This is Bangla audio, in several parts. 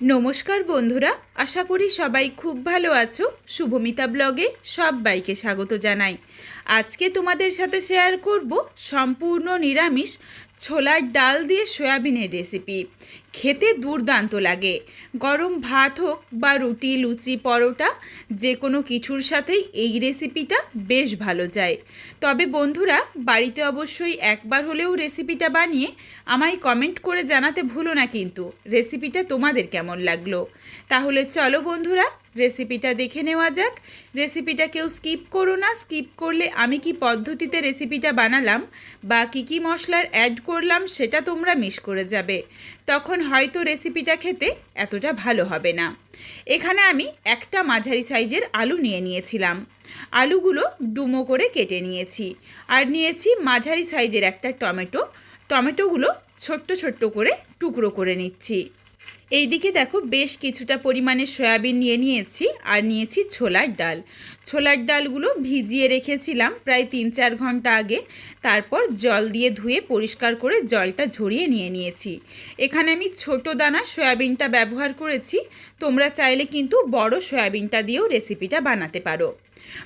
নমস্কার বন্ধুরা। আশা করি সবাই খুব ভালো আছো। শুভমিতা ব্লগে সবাইকে স্বাগত জানাই। আজকে তোমাদের সাথে শেয়ার করব সম্পূর্ণ নিরামিষ ছোলার ডাল দিয়ে সয়াবিনের রেসিপি খেতে দুর্দান্ত লাগে। গরম ভাত হোক বা রুটি, লুচি, পরোটা যে কোনো কিছুর সাথেই এই রেসিপিটা বেশ ভালো যায়। তবে বন্ধুরা, বাড়িতে অবশ্যই একবার হলেও রেসিপিটা বানিয়ে আমায় কমেন্ট করে জানাতে ভুলো না কিন্তু। রেসিপিটা তোমাদের কেমন লাগল? তাহলে চলো বন্ধুরা রেসিপিটা দেখে নেওয়া যাক। রেসিপিটা কেউ স্কিপ করো না স্কিপ করলে আমি কি পদ্ধতিতে রেসিপিটা বানালাম বা কী কী মশলার অ্যাড করলাম সেটা তোমরা মিস করে যাবে। তখন হয়তো রেসিপিটা খেতে এতটা ভালো হবে না। এখানে আমি একটা মাঝারি সাইজের আলু নিয়ে নিয়েছিলাম। আলুগুলো ডুমো করে কেটে নিয়েছি আর নিয়েছি মাঝারি সাইজের একটা টমেটো। টমেটোগুলো ছোট্ট ছোট্ট করে টুকরো করে নিচ্ছি। এইদিকে দেখো বেশ কিছুটা পরিমাণে সয়াবিন নিয়ে নিয়েছি আর নিয়েছি ছোলার ডাল। ছোলার ডালগুলো ভিজিয়ে রেখেছিলাম প্রায় তিন চার ঘণ্টা আগে। তারপর জল দিয়ে ধুয়ে পরিষ্কার করে জলটা ঝরিয়ে নিয়ে নিয়েছি। এখানে আমি ছোট দানা সয়াবিনটা ব্যবহার করেছি। তোমরা চাইলে কিন্তু বড় সয়াবিনটা দিয়েও রেসিপিটা বানাতে পারো।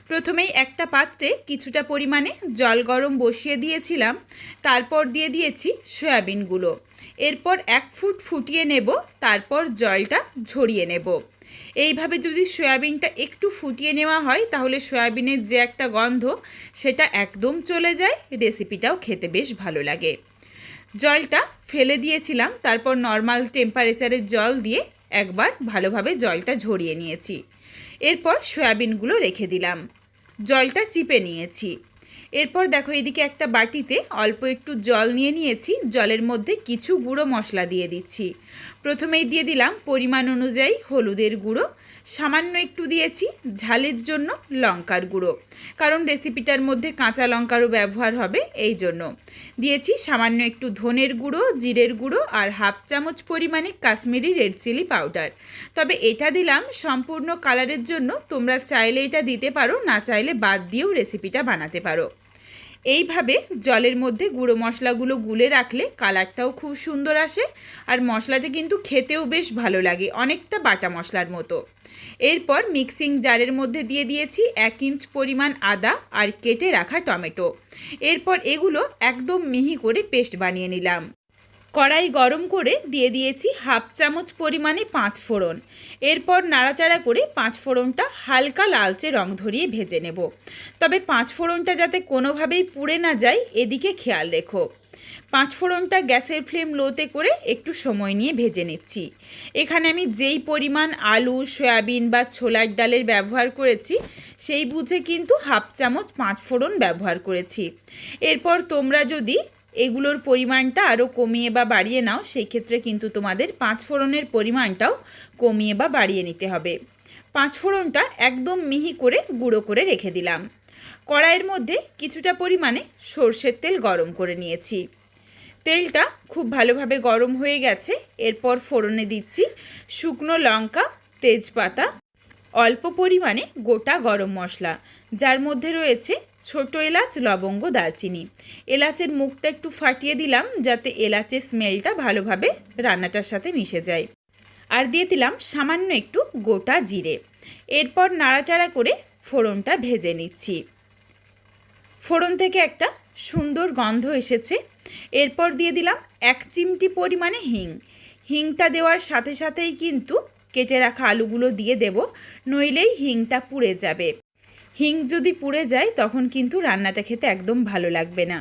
প্রথমেই একটা পাত্রে কিছুটা পরিমাণে জল গরম বসিয়ে দিয়েছিলাম, তারপর দিয়ে দিয়েছি সয়াবিনগুলো। এরপর এক ফুট ফুটিয়ে নেব, তারপর জলটা ঝরিয়ে নেব। এইভাবে যদি সয়াবিনটা একটু ফুটিয়ে নেওয়া হয়, তাহলে সয়াবিনের যে একটা গন্ধ, সেটা একদম চলে যায়, রেসিপিটাও খেতে বেশ ভালো লাগে। জলটা ফেলে দিয়েছিলাম, তারপর নর্মাল টেম্পারেচারের জল দিয়ে একবার ভালোভাবে জলটা ঝরিয়ে নিয়েছি। এরপর সয়াবিনগুলো রেখে দিলাম। জলটা চিপে নিয়েছি। এরপর দেখো এদিকে একটা বাটিতে অল্প একটু জল নিয়ে নিয়েছি। জলের মধ্যে কিছু গুঁড়ো মশলা দিয়ে দিচ্ছি। প্রথমেই দিয়ে দিলাম পরিমাণ অনুযায়ী হলুদের গুঁড়ো। সামান্য একটু দিয়েছি ঝালের জন্য লঙ্কার গুঁড়ো। কারণ রেসিপিটার মধ্যে কাঁচা লঙ্কারও ব্যবহার হবে এই জন্য। দিয়েছি সামান্য একটু ধনের গুঁড়ো, জিরের গুঁড়ো আর হাফ চামচ পরিমাণে কাশ্মীরি রেড চিলি পাউডার। তবে এটা দিলাম সম্পূর্ণ কালারের জন্য, তোমরা চাইলে এটা দিতে পারো, না চাইলে বাদ দিয়েও রেসিপিটা বানাতে পারো। এইভাবে জলের মধ্যে গুঁড়ো মশলাগুলো গুলে রাখলে কালারটাও খুব সুন্দর আসে আর মশলাটা কিন্তু খেতেও বেশ ভালো লাগে, অনেকটা বাটা মশলার মতো। এরপর মিক্সিং জারের মধ্যে দিয়ে দিয়েছি এক ইঞ্চ পরিমাণ আদা আর কেটে রাখা টমেটো। এরপর এগুলো একদম মিহি করে পেস্ট বানিয়ে নিলাম। কড়াই গরম করে দিয়ে দিয়েছি হাফ চামচ পরিমাণে পাঁচ ফোড়ন। এরপর নাড়াচাড়া করে পাঁচ ফোড়নটা হালকা লালচে রং ধরিয়ে ভেজে নেব। তবে পাঁচ ফোড়নটা যাতে কোনোভাবেই পুড়ে না যায়, এদিকে খেয়াল রেখো। পাঁচ ফোড়নটা গ্যাসের ফ্লেম লোতে করে একটু সময় নিয়ে ভেজে নিচ্ছি। এখানে আমি যেই পরিমাণ আলু, সয়াবিন বা ছোলার ডালের ব্যবহার করেছি, সেই বুঝে কিন্তু হাফ চামচ পাঁচ ফোড়ন ব্যবহার করেছি। এরপর তোমরা যদি এগুলোর পরিমাণটা আরও কমিয়ে বা বাড়িয়ে নাও সেই ক্ষেত্রে কিন্তু তোমাদের পাঁচ ফোড়নের পরিমাণটাও কমিয়ে বা বাড়িয়ে নিতে হবে। পাঁচ ফোড়নটা একদম মিহি করে গুঁড়ো করে রেখে দিলাম। কড়াইয়ের মধ্যে কিছুটা পরিমাণে সর্ষের তেল গরম করে নিয়েছি। তেলটা খুব ভালোভাবে গরম হয়ে গেছে, এরপর ফোড়নে দিচ্ছি শুকনো লঙ্কা, তেজপাতা, অল্প পরিমাণে গোটা গরম মশলা। যার মধ্যে রয়েছে ছোট এলাচ, লবঙ্গ, দারচিনি। এলাচের মুখটা একটু ফাটিয়ে দিলাম যাতে এলাচের স্মেলটা ভালোভাবে রান্নাটার সাথে মিশে যায়। আর দিয়ে দিলাম সামান্য একটু গোটা জিরে। এরপর নাড়াচাড়া করে ফোড়নটা ভেজে নিচ্ছি। ফোড়ন থেকে একটা সুন্দর গন্ধ এসেছে। এরপর দিয়ে দিলাম এক চিমটি পরিমাণে হিং। হিংটা দেওয়ার সাথে সাথেই কিন্তু কেটে রাখা আলুগুলো দিয়ে দেব, নইলেই হিংটা পুড়ে যাবে। হিং যদি পুড়ে যায়, তখন কিন্তু রান্নাটা খেতে একদম ভালো লাগবে না।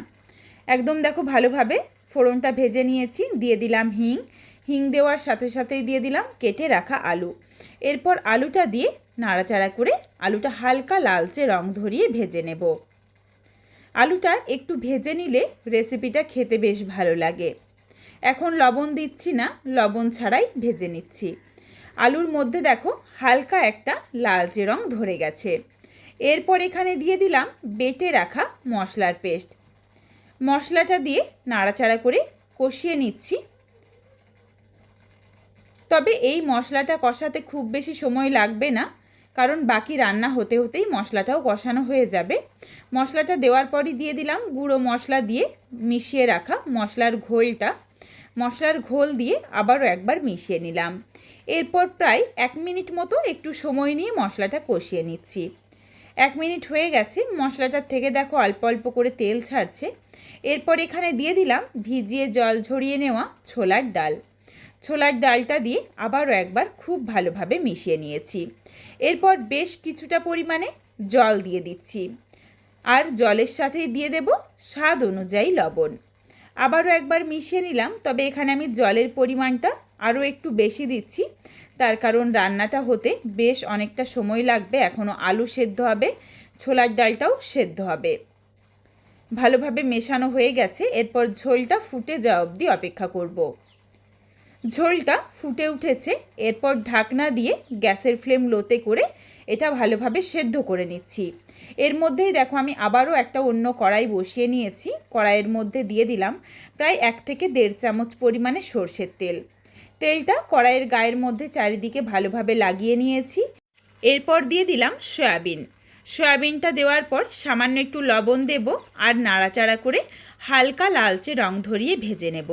একদম দেখো ভালোভাবে ফোড়নটা ভেজে নিয়েছি, দিয়ে দিলাম হিং। হিং দেওয়ার সাথে সাথেই দিয়ে দিলাম কেটে রাখা আলু। এরপর আলুটা দিয়ে নাড়াচাড়া করে আলুটা হালকা লালচে রং ধরিয়ে ভেজে নেব। আলুটা একটু ভেজে নিলে রেসিপিটা খেতে বেশ ভালো লাগে। এখন লবণ দিচ্ছি না, লবণ ছাড়াই ভেজে নিচ্ছি। আলুর মধ্যে দেখো হালকা একটা লালচে রং ধরে গেছে। এরপর এখানে দিয়ে দিলাম বেটে রাখা মশলার পেস্ট। মশলাটা দিয়ে নাড়াচাড়া করে কষিয়ে নিচ্ছি। তবে এই মশলাটা কষাতে খুব বেশি সময় লাগবে না, কারণ বাকি রান্না হতে হতেই মশলাটাও কষানো হয়ে যাবে। মশলাটা দেওয়ার পরই দিয়ে দিলাম গুঁড়ো মশলা দিয়ে মিশিয়ে রাখা মশলার ঘোলটা। মশলার ঘোল দিয়ে আবারও একবার মিশিয়ে নিলাম। এরপর প্রায় এক মিনিট মতো একটু সময় নিয়ে মশলাটা কষিয়ে নিচ্ছি। এক মিনিট হয়ে গেছে মশলাটার থেকে দেখো অল্প অল্প করে তেল ছাড়ছে। এরপর এখানে দিয়ে দিলাম ভিজিয়ে জল ঝরিয়ে নেওয়া ছোলার ডাল। ছোলার ডালটা দিয়ে আবারও একবার খুব ভালোভাবে মিশিয়ে নিয়েছি। এরপর বেশ কিছুটা পরিমাণে জল দিয়ে দিচ্ছি। আর জলের সাথেই দিয়ে দেব স্বাদ অনুযায়ী লবণ। আবারও একবার মিশিয়ে নিলাম, তবে এখানে আমি জলের পরিমাণটা আরও একটু বেশি দিচ্ছি। তার কারণ রান্নাটা হতে বেশ অনেকটা সময় লাগবে। এখনও আলু সেদ্ধ হবে, ছোলার ডালটাও সেদ্ধ হবে। ভালোভাবে মেশানো হয়ে গেছে। এরপর ঝোলটা ফুটে যাওয়া অবধি অপেক্ষা করব। ঝোলটা ফুটে উঠেছে। এরপর ঢাকনা দিয়ে গ্যাসের ফ্লেম লোতে করে এটা ভালোভাবে সেদ্ধ করে নিচ্ছি। এর মধ্যেই দেখো আমি আবারও একটা অন্য কড়াই বসিয়ে নিয়েছি। কড়াইয়ের মধ্যে দিয়ে দিলাম প্রায় এক থেকে দেড় চামচ পরিমাণে সর্ষের তেল। তেলটা কড়াইয়ের গায়ের মধ্যে চারিদিকে ভালোভাবে লাগিয়ে নিয়েছি। এরপর দিয়ে দিলাম সয়াবিন। সয়াবিনটা দেওয়ার পর সামান্য একটু লবণ দেব আর নাড়াচাড়া করে হালকা লালচে রং ধরিয়ে ভেজে নেব।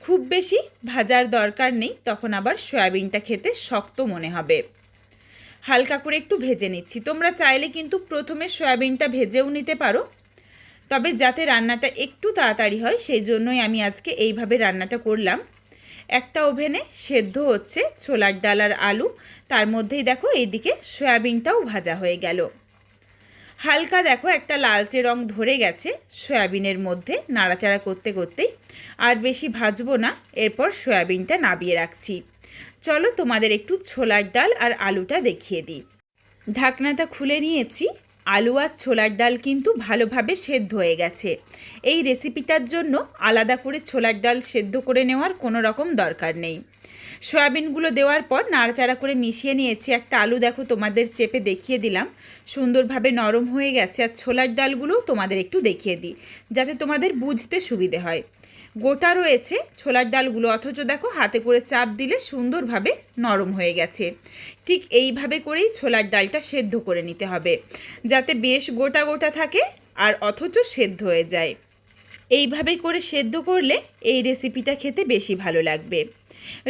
খুব বেশি ভাজার দরকার নেই, তখন আবার সয়াবিনটা খেতে শক্ত মনে হবে। হালকা করে একটু ভেজে নিচ্ছি। তোমরা চাইলে কিন্তু প্রথমে সয়াবিনটা ভেজেও নিতে পারো। তবে যাতে রান্নাটা একটু তাড়াতাড়ি হয়, সেই জন্যই আমি আজকে এইভাবে রান্নাটা করলাম। একটা ওভেনে সেদ্ধ হচ্ছে ছোলার ডাল আর আলু। তার মধ্যেই দেখো এইদিকে সয়াবিনটাও ভাজা হয়ে গেল। হালকা দেখো একটা লালচে রং ধরে গেছে সয়াবিনের মধ্যে নাড়াচাড়া করতে করতেই। আর বেশি ভাজবো না, এরপর সয়াবিনটা নাবিয়ে রাখছি। চলো তোমাদের একটু ছোলার ডাল আর আলুটা দেখিয়ে দিই। ঢাকনাটা খুলে নিয়েছি আলু আর ছোলার ডাল কিন্তু ভালোভাবে সেদ্ধ হয়ে গেছে। এই রেসিপিটার জন্য আলাদা করে ছোলার ডাল সেদ্ধ করে নেওয়ার কোনো রকম দরকার নেই। সয়াবিনগুলো দেওয়ার পর নাড়াচাড়া করে মিশিয়ে নিয়েছি। একটা আলু দেখো তোমাদের চেপে দেখিয়ে দিলাম। সুন্দরভাবে নরম হয়ে গেছে। আর ছোলার ডালগুলো তোমাদের একটু দেখিয়ে দিই, যাতে তোমাদের বুঝতে সুবিধে হয়। গোটা রয়েছে ছোলার ডালগুলো। অথচ দেখো, হাতে করে চাপ দিলে সুন্দরভাবে নরম হয়ে গেছে। ঠিক এইভাবে করেই ছোলার ডালটা সেদ্ধ করে নিতে হবে, যাতে বেশ গোটা গোটা থাকে আর অথচ সেদ্ধ হয়ে যায়। এইভাবে করে সেদ্ধ করলে এই রেসিপিটা খেতে বেশি ভালো লাগবে।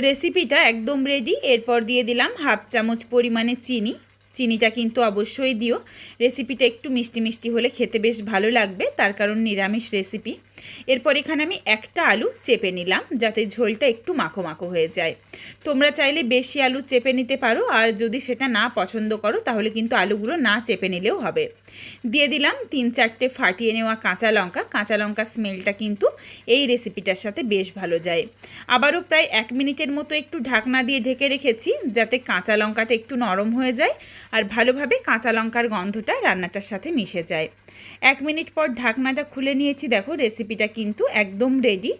রেসিপিটা একদম রেডি এরপর দিয়ে দিলাম হাফ চামচ পরিমাণে চিনি চিনিটা কিন্তু অবশ্যই দিও। রেসিপিটা একটু মিষ্টি মিষ্টি হলে খেতে বেশ ভালো লাগবে, তার কারণ নিরামিষ রেসিপি এরপর এখানে আমি একটা আলু চেপে নিলাম, যাতে ঝোলটা একটু মাখো মাখো হয়ে যায়। তোমরা চাইলে বেশি আলু চেপে নিতে পারো, আর যদি সেটা না পছন্দ করো, তাহলে কিন্তু আলুগুলো না চেপে নিলেও হবে। দিয়ে দিলাম তিন চারটে ফাটিয়ে নেওয়া কাঁচা লঙ্কা। কাঁচা লঙ্কা স্মেলটা কিন্তু এই রেসিপিটার সাথে বেশ ভালো যায়। আবারও প্রায় এক মিনিটের মতো একটু ঢাকনা দিয়ে ঢেকে রেখেছি, যাতে কাঁচা লঙ্কাটা একটু নরম হয়ে যায় আর ভালোভাবে কাঁচা লঙ্কার গন্ধটা রান্নাটার সাথে মিশে যায়। এক মিনিট পর ঢাকনাটা খুলে নিয়েছি, দেখো রেসিপিটা কিন্তু একদম রেডি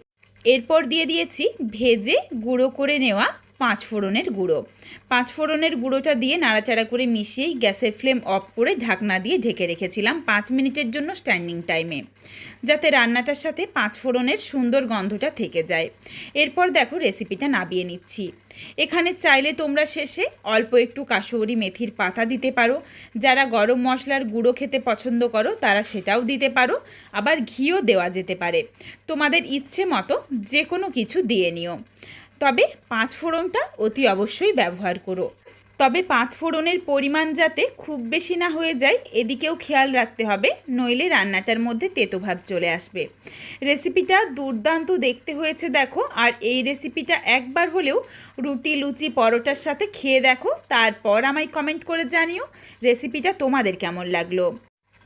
এরপর দিয়ে দিয়েছি ভেজে গুঁড়ো করে নেওয়া পাঁচ ফোড়নের গুঁড়ো। পাঁচ ফোড়নের গুঁড়োটা দিয়ে নাড়াচাড়া করে মিশিয়েই গ্যাসের ফ্লেম অফ করে ঢাকনা দিয়ে ঢেকে রেখেছিলাম পাঁচ মিনিটের জন্য স্ট্যান্ডিং টাইমে, যাতে রান্নাটার সাথে পাঁচ ফোড়নের সুন্দর গন্ধটা থেকে যায়। এরপর দেখো রেসিপিটা নাবিয়ে নিচ্ছি। এখানে চাইলে তোমরা শেষে অল্প একটু কাশুরি মেথির পাতা দিতে পারো। যারা গরম মশলার গুঁড়ো খেতে পছন্দ করো, তারা সেটাও দিতে পারো। আবার ঘিও দেওয়া যেতে পারে। তোমাদের ইচ্ছে মতো যে কোনো কিছু দিয়ে নিও। তবে পাঁচ ফোড়নটা অতি অবশ্যই ব্যবহার করো। তবে পাঁচ ফোড়নের পরিমাণ যাতে খুব বেশি না হয়ে যায়, এদিকেও খেয়াল রাখতে হবে, নইলে রান্নাটার মধ্যে তেতোভাব চলে আসবে। রেসিপিটা দুর্দান্ত দেখতে হয়েছে দেখো, আর এই রেসিপিটা একবার হলেও রুটি, লুচি, পরোটার সাথে খেয়ে দেখো, তারপর আমায় কমেন্ট করে জানিও রেসিপিটা তোমাদের কেমন লাগল।